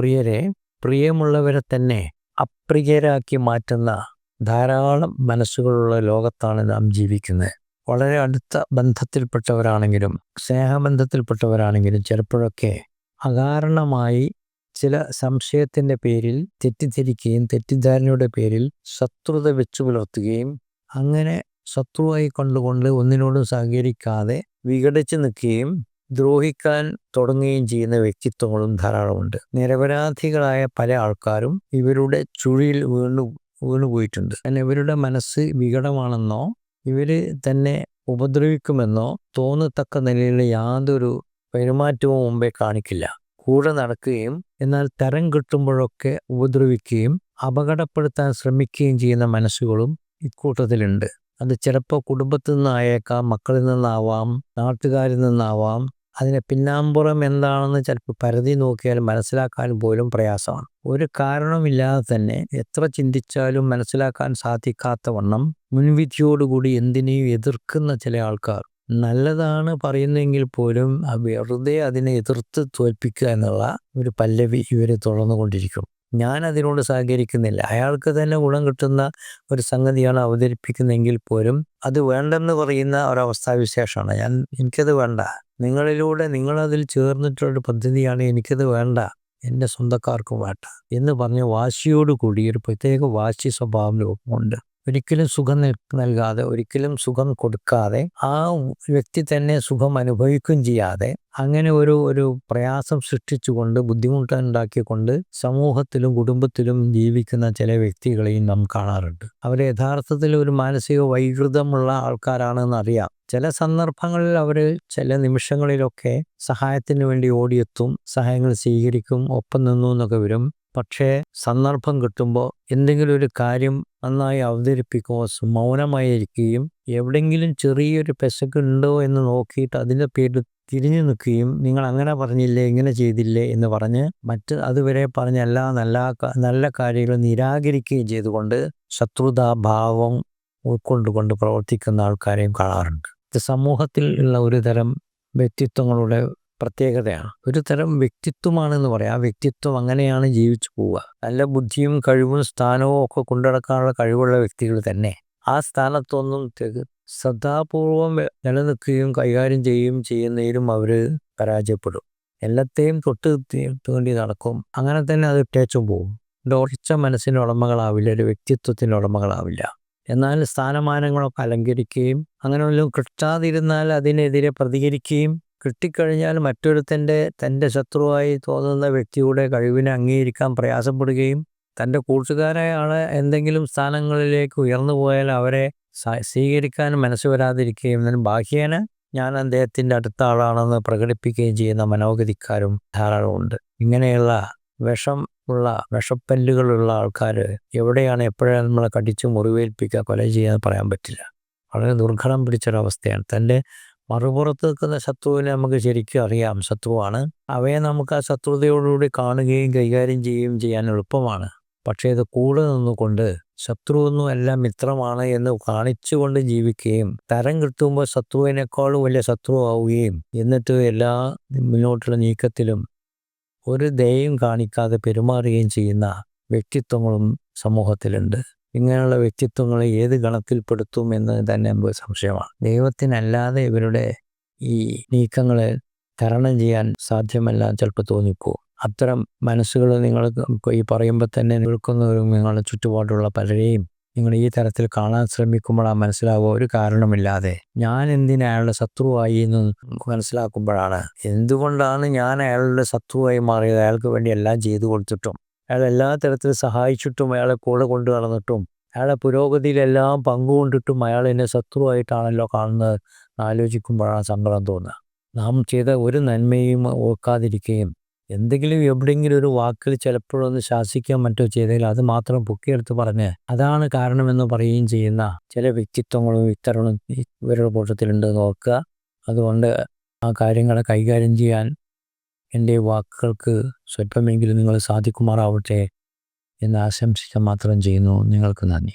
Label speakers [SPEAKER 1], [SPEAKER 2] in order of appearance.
[SPEAKER 1] പ്രിയരെ പ്രിയമുള്ളവരെ തന്നെ അപ്രിയരാക്കി മാറ്റുന്ന ധാരാളം മനസ്സുകളുള്ള ലോകത്താണ് നാം ജീവിക്കുന്നത്. വളരെ അടുത്ത ബന്ധത്തിൽപ്പെട്ടവരാണെങ്കിലും സ്നേഹബന്ധത്തിൽപ്പെട്ടവരാണെങ്കിലും ചിലപ്പോഴൊക്കെ അകാരണമായി ചില സംശയത്തിന്റെ പേരിൽ തെറ്റിദ്ധരിക്കുകയും തെറ്റിദ്ധാരണയുടെ പേരിൽ ശത്രുത വെച്ചു പുലർത്തുകയും അങ്ങനെ ശത്രുവായി കണ്ടുകൊണ്ട് ഒന്നിനോടും സഹകരിക്കാതെ വിഘടിച്ച് നിൽക്കുകയും ദ്രോഹിക്കാൻ തുടങ്ങുകയും ചെയ്യുന്ന വ്യക്തിത്വങ്ങളും ധാരാളമുണ്ട്. നിരപരാധികളായ പല ആൾക്കാരും ഇവരുടെ ചുഴിയിൽ വീണു വീണുപോയിട്ടുണ്ട് കാരണം ഇവരുടെ മനസ്സ് വികടമാണെന്നോ ഇവർ തന്നെ ഉപദ്രവിക്കുമെന്നോ തോന്നത്തക്ക നിലയിലുള്ള യാതൊരു പെരുമാറ്റവും മുമ്പേ കാണിക്കില്ല. കൂടെ നടക്കുകയും എന്നാൽ തരം കിട്ടുമ്പോഴൊക്കെ ഉപദ്രവിക്കുകയും അപകടപ്പെടുത്താൻ ശ്രമിക്കുകയും ചെയ്യുന്ന മനസ്സുകളും ഇക്കൂട്ടത്തിലുണ്ട്. അത് ചിലപ്പോൾ കുടുംബത്തിൽ നിന്നായേക്കാം മക്കളിൽ നിന്നാവാം നാട്ടുകാരിൽ നിന്നാവാം അതിന് പിന്നാമ്പുറം എന്താണെന്ന് ചിലപ്പോൾ പരതി നോക്കിയാൽ മനസ്സിലാക്കാൻ പോലും പ്രയാസമാണ്. ഒരു കാരണമില്ലാതെ തന്നെ എത്ര ചിന്തിച്ചാലും മനസ്സിലാക്കാൻ സാധിക്കാത്ത വണ്ണം മുൻവിധിയോടുകൂടി എന്തിനേയും എതിർക്കുന്ന ചില ആൾക്കാർ. നല്ലതാണ് പറയുന്നെങ്കിൽ പോലും വെറുതെ അതിനെ എതിർത്ത് തോൽപ്പിക്കുക എന്നുള്ള ഒരു പല്ലവി ഇവർ തുടർന്നുകൊണ്ടിരിക്കും ഞാൻ അതിനോട് സഹകരിക്കുന്നില്ല. അയാൾക്ക് തന്നെ ഗുണം കിട്ടുന്ന ഒരു സംഗതിയാണ് അവതരിപ്പിക്കുന്നതെങ്കിൽ പോലും അത് വേണ്ടെന്ന് പറയുന്ന ഒരവസ്ഥാവിശേഷമാണ് ഞാൻ എനിക്കത് വേണ്ട. നിങ്ങളിലൂടെ നിങ്ങളതിൽ ചേർന്നിട്ടുള്ളൊരു പദ്ധതിയാണ് എനിക്കത് വേണ്ട. എന്റെ സ്വന്തക്കാർക്കും വേണ്ട. എന്ന് പറഞ്ഞ് വാശിയോടുകൂടി ഒരു പ്രത്യേക വാശി സ്വഭാവം ഉണ്ട്. ഒരിക്കലും സുഖം നൽകാതെ ഒരിക്കലും സുഖം കൊടുക്കാതെ ആ വ്യക്തി തന്നെ സുഖം അനുഭവിക്കുകയും ചെയ്യാതെ അങ്ങനെ ഒരു ഒരു പ്രയാസം സൃഷ്ടിച്ചുകൊണ്ട് ബുദ്ധിമുട്ടുണ്ടാക്കിക്കൊണ്ട് സമൂഹത്തിലും കുടുംബത്തിലും ജീവിക്കുന്ന ചില വ്യക്തികളെയും നാം കാണാറുണ്ട്. അവർ യഥാർത്ഥത്തിൽ ഒരു മാനസിക വൈകൃതമുള്ള ആൾക്കാരാണെന്ന് അറിയാം. ചില സന്ദർഭങ്ങളിൽ അവർ ചില നിമിഷങ്ങളിലൊക്കെ സഹായത്തിന് വേണ്ടി ഓടിയെത്തും സഹായങ്ങൾ സ്വീകരിക്കും ഒപ്പം നിന്നു എന്നൊക്കെ വരും. പക്ഷേ സന്ദർഭം കിട്ടുമ്പോൾ എന്തെങ്കിലും ഒരു കാര്യം നന്നായി അവതരിപ്പിക്കുകയോ മൗനമായിരിക്കുകയും എവിടെയെങ്കിലും ചെറിയൊരു പെശകുണ്ടോ എന്ന് നോക്കിയിട്ട് അതിന്റെ പേരിൽ തിരിഞ്ഞു നിൽക്കുകയും നിങ്ങൾ അങ്ങനെ പറഞ്ഞില്ലേ ഇങ്ങനെ ചെയ്തില്ലേ എന്ന് പറഞ്ഞ് മറ്റ് അതുവരെ പറഞ്ഞ എല്ലാ നല്ല നല്ല കാര്യങ്ങളും നിരാകരിക്കുകയും ചെയ്തുകൊണ്ട് ശത്രുതാഭാവം ഉൾക്കൊണ്ടുകൊണ്ട് പ്രവർത്തിക്കുന്ന ആൾക്കാരെയും കാണാറുണ്ട്. സമൂഹത്തിൽ ഉള്ള ഒരു തരം വ്യക്തിത്വങ്ങളുടെ പ്രത്യേകതയാണ്. ഒരു തരം വ്യക്തിത്വമാണെന്ന് പറയാം. ആ വ്യക്തിത്വം അങ്ങനെയാണ് ജീവിച്ചു പോവുക. നല്ല ബുദ്ധിയും കഴിവും സ്ഥാനവും ഒക്കെ കൊണ്ടുനടക്കാനുള്ള കഴിവുള്ള വ്യക്തികൾ തന്നെ. ആ സ്ഥാനത്തൊന്നും ശ്രദ്ധാപൂർവം നിലനിൽക്കുകയും കൈകാര്യം ചെയ്യുകയും ചെയ്യുന്നതിലും അവർ പരാജയപ്പെടും. എല്ലാത്തെയും തൊട്ട് വേണ്ടി നടക്കും. അങ്ങനെ തന്നെ അത് ഇട്ടേച്ചും പോകും ദോഷിച്ച മനസ്സിന് ഉടമകളാവില്ല. ഒരു വ്യക്തിത്വത്തിന്റെ ഉടമകളാവില്ല. എന്നാൽ സ്ഥാനമാനങ്ങളൊക്കെ അലങ്കരിക്കുകയും അങ്ങനെ വല്ലതും കിട്ടാതിരുന്നാൽ അതിനെതിരെ പ്രതികരിക്കുകയും കിട്ടിക്കഴിഞ്ഞാൽ മറ്റൊരുത്തന്റെ തന്റെ ശത്രുവായി തോന്നുന്ന വ്യക്തിയുടെ കഴിവിനെ അംഗീകരിക്കാൻ പ്രയാസപ്പെടുകയും തന്റെ കൂട്ടുകാരായ ആളെ എന്തെങ്കിലും സ്ഥാനങ്ങളിലേക്ക് ഉയർന്നു പോയാൽ അവരെ സ്വീകരിക്കാൻ മനസ്സ് വരാതിരിക്കുകയും എന്നാൽ ബാഹ്യേന ഞാൻ അദ്ദേഹത്തിന്റെ അടുത്ത ആളാണെന്ന് പ്രകടിപ്പിക്കുകയും ചെയ്യുന്ന മനോഗതിക്കാരും ധാരാളമുണ്ട് ഇങ്ങനെയുള്ള വിഷം ഉള്ള വിഷപ്പല്ലുകളുള്ള ആൾക്കാർ എവിടെയാണ് എപ്പോഴാണ് നമ്മളെ കടിച്ച് മുറിവേൽപ്പിക്കുക കൊല ചെയ്യാൻ പറയാൻ പറ്റില്ല. വളരെ ദുർഘടം പിടിച്ചൊരവസ്ഥയാണ്. തന്റെ മറുപുറത്ത് നിൽക്കുന്ന ശത്രുവിനെ നമുക്ക് ശരിക്കും അറിയാം. ശത്രുവാണ്. അവയെ നമുക്ക് ആ ശത്രുതയോടുകൂടി കാണുകയും കൈകാര്യം ചെയ്യുകയും ചെയ്യാൻ എളുപ്പമാണ്. പക്ഷേ ഇത് കൂടെ നിന്നുകൊണ്ട് എല്ലാം മിത്രമാണ് എന്ന് കാണിച്ചുകൊണ്ട് ജീവിക്കുകയും തരം കിട്ടുമ്പോൾ ശത്രുവിനേക്കാളും വലിയ ശത്രുവാവുകയും എന്നിട്ട് എല്ലാ മുന്നോട്ടുള്ള നീക്കത്തിലും ഒരു ദയയും കാണിക്കാതെ പെരുമാറുകയും ചെയ്യുന്ന വ്യക്തിത്വങ്ങളും സമൂഹത്തിലുണ്ട്. ഇങ്ങനെയുള്ള വ്യക്തിത്വങ്ങളെ ഏത് ഗണത്തിൽപ്പെടുത്തും എന്ന് തന്നെ നമുക്ക് സംശയമാണ്. ദൈവത്തിനല്ലാതെ ഇവരുടെ ഈ നീക്കങ്ങളെ തരണം ചെയ്യാൻ സാധ്യമല്ല ചിലപ്പോൾ തോന്നിപ്പോ അത്തരം മനസ്സുകൾ നിങ്ങൾ ഈ പറയുമ്പോൾ തന്നെ നിൽക്കുന്നവരും നിങ്ങളുടെ ചുറ്റുപാടുള്ള പലരെയും നിങ്ങൾ ഈ തരത്തിൽ കാണാൻ ശ്രമിക്കുമ്പോഴാണ് മനസ്സിലാവുക ഒരു കാരണമില്ലാതെ ഞാൻ എന്തിനാ അയാളുടെ ശത്രുവായി എന്ന് മനസ്സിലാക്കുമ്പോഴാണ്. എന്തുകൊണ്ടാണ് ഞാൻ അയാളുടെ ശത്രുവായി മാറിയത്? അയാൾക്ക് വേണ്ടി എല്ലാം ചെയ്തു കൊടുത്തിട്ടും അയാൾ എല്ലാ തരത്തിലും സഹായിച്ചിട്ടും അയാളെ കൂടെ കൊണ്ടു നടന്നിട്ടും അയാളെ പുരോഗതിയിലെല്ലാം പങ്കുകൊണ്ടിട്ടും അയാൾ എന്നെ ശത്രുവായിട്ടാണല്ലോ കാണുന്നത് ആലോചിക്കുമ്പോഴാണ് സങ്കടം തോന്നുക. നാം ചെയ്ത ഒരു നന്മയും ഓർക്കാതിരിക്കുകയും എന്തെങ്കിലും എവിടെയെങ്കിലും ഒരു വാക്കിൽ ചിലപ്പോഴൊന്ന് ശാസിക്കാൻ മറ്റോ ചെയ്തെങ്കിൽ അത് മാത്രം പൊക്കിയെടുത്ത് പറഞ്ഞ് അതാണ് കാരണമെന്ന് പറയുകയും ചെയ്യുന്ന ചില വ്യക്തിത്വങ്ങളും ഇത്തരങ്ങളും ഇവരുടെ കൂട്ടത്തിലുണ്ടെന്ന് ഓർക്കുക. അതുകൊണ്ട് ആ കാര്യങ്ങളെ കൈകാര്യം ചെയ്യാൻ എന്റെ വാക്കുകൾക്ക് സ്വല്പമെങ്കിലും നിങ്ങൾ സാധിക്കുമാറാവട്ടെ എന്ന് ആശംസിക്കാൻ മാത്രം ചെയ്യുന്നു. നിങ്ങൾക്ക് നന്ദി.